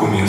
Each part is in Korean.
꿈이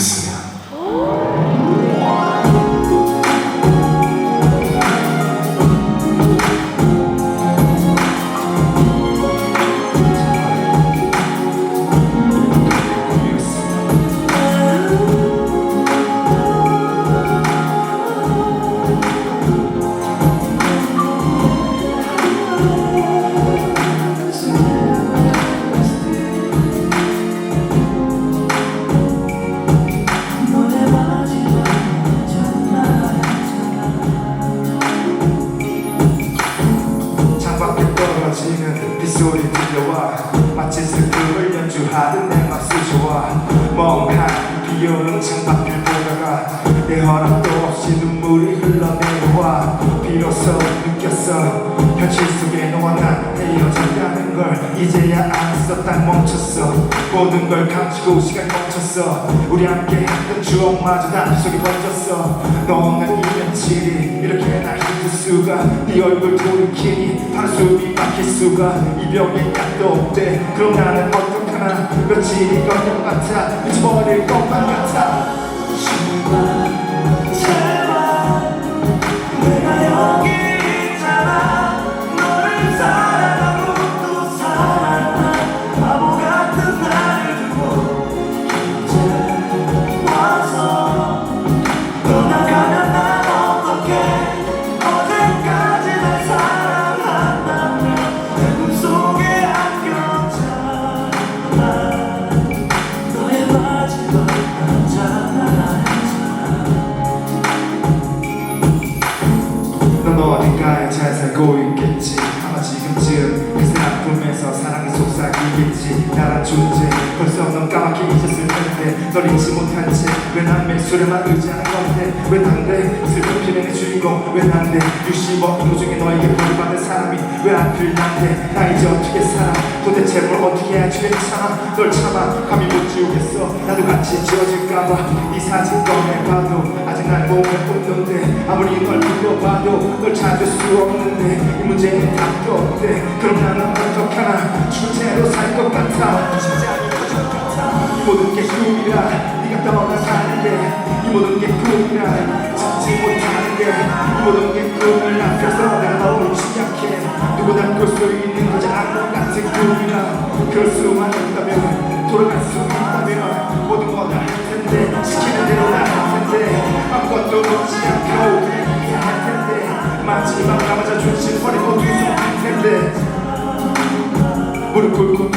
지는 빗소리 들려와. 마치 슬픔을 연주하듯 내맘 쑤셔와 멍한 비오는 창밖을 보다가. 내 허락도 없이 눈물이 흘러내려와. 비로소 느꼈어. 현실 속에 너와 난 헤어졌다는 걸 이제야 알았어 딱 멈췄어. 모든 걸 감추고 시간 멈췄어. 우리 함께 했던 추억마저 다 속에 번졌어. 너 없는 수가 네 얼굴 돌이키니 바로 숨이 막힐 수가. 이 병에 약도 없대. 그럼 나는 어떡하나? 며칠이 같아. 잊어버릴 것만 같아 살고 있겠지. 아마 지금쯤 그 아픔에서 사랑이 속삭이겠지. 나란 존재 벌써 넌 까맣게 잊었을 텐데. 널 잊지 못한 채왜난 매수를만 의지하는 건데? 왜 난데 슬픈 필름의 주인공 왜 난데? 유심어 도중에 너에게 벌받은 사람이 왜 하필 난데? 나 이제 어떻게 살아? 도대체 뭘 어떻게 해야지 괜찮아? 널 참아. 감히 못 지우겠어 같이 지워질까봐 이 사진 꺼내봐도 아직 날 몸에 없는데 아무리 널 불러봐도 널 찾을 수 없는데 이 문제는 답도 없대. 그럼 나는 어떡하나? 채로 살 것 같아. 이 모든 게 꿈이라 네가 떠나가는데 이 모든 게 꿈이라 찾지 못하는데 이 모든 게 꿈을 앞에서 내가 너무 취약해. 누구나 꿀수 있는 거지. 악몽 같은 꿈이라 그럴 수만 있다면 돌아갈 수 있다면 텐데 마지막 남자 중심 버리고 두손 텐데 무릎 꿇고